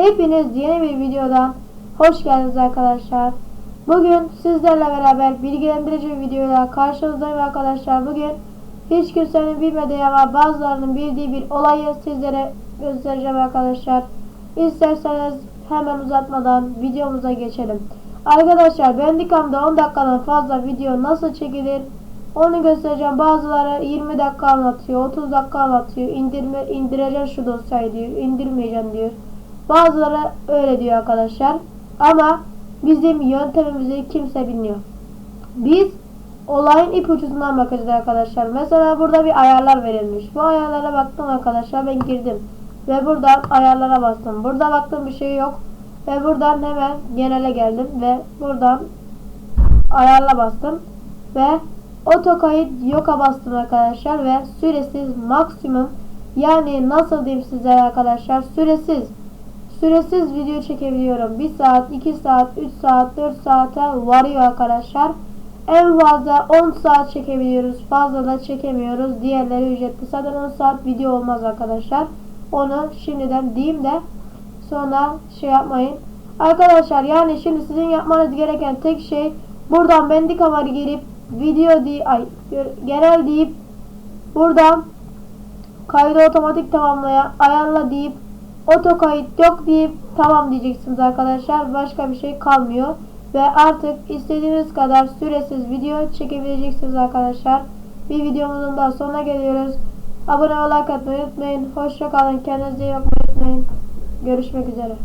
kez yeni bir videodan hoş geldiniz arkadaşlar. Bugün sizlerle beraber bilgilendirici bir videoyla karşınızdayım arkadaşlar. Bugün hiç kimsenin bilmediği ama bazılarının bildiği bir olayı sizlere göstereceğim arkadaşlar. İsterseniz hemen uzatmadan videomuza geçelim. Arkadaşlar Bandicam'da 10 dakikadan fazla video nasıl çekilir onu göstereceğim. Bazıları 20 dakika anlatıyor, 30 dakika anlatıyor. İndirme, indireceksin şu dosyayı diyor, indirmeyeceksin diyor. Bazıları öyle diyor arkadaşlar. Ama bizim yöntemimizi kimse bilmiyor. Biz olayın ipucundan bakacağız arkadaşlar. Mesela burada bir ayarlar verilmiş. Bu ayarlara baktım arkadaşlar ben girdim. Ve buradan ayarlara bastım. Burada baktım bir şey yok. Ve buradan hemen genele geldim. Ve buradan ayarla bastım. Ve oto kayıt yoka bastım arkadaşlar. Ve süresiz maksimum yani nasıl diyeyim size arkadaşlar süresiz süresiz video çekebiliyorum. 1 saat, 2 saat, 3 saat, 4 saate varıyor arkadaşlar. En fazla 10 saat çekebiliyoruz. Fazla da çekemiyoruz. Diğerleri ücretli. Zaten 10 saat video olmaz arkadaşlar. Onu şimdiden diyeyim de sonra şey yapmayın. Arkadaşlar yani şimdi sizin yapmanız gereken tek şey buradan Bandicam'a girip video diye ay genel deyip buradan kaydı otomatik tamamlaya ayarla deyip Otokayıt yok deyip tamam diyeceksiniz arkadaşlar. Başka bir şey kalmıyor. Ve artık istediğiniz kadar süresiz video çekebileceksiniz arkadaşlar. Bir videomuzun da sonuna geliyoruz. Abone ve like atmayı unutmayın. Hoşçakalın. Kendinize iyi bakmayı unutmayın. Görüşmek üzere.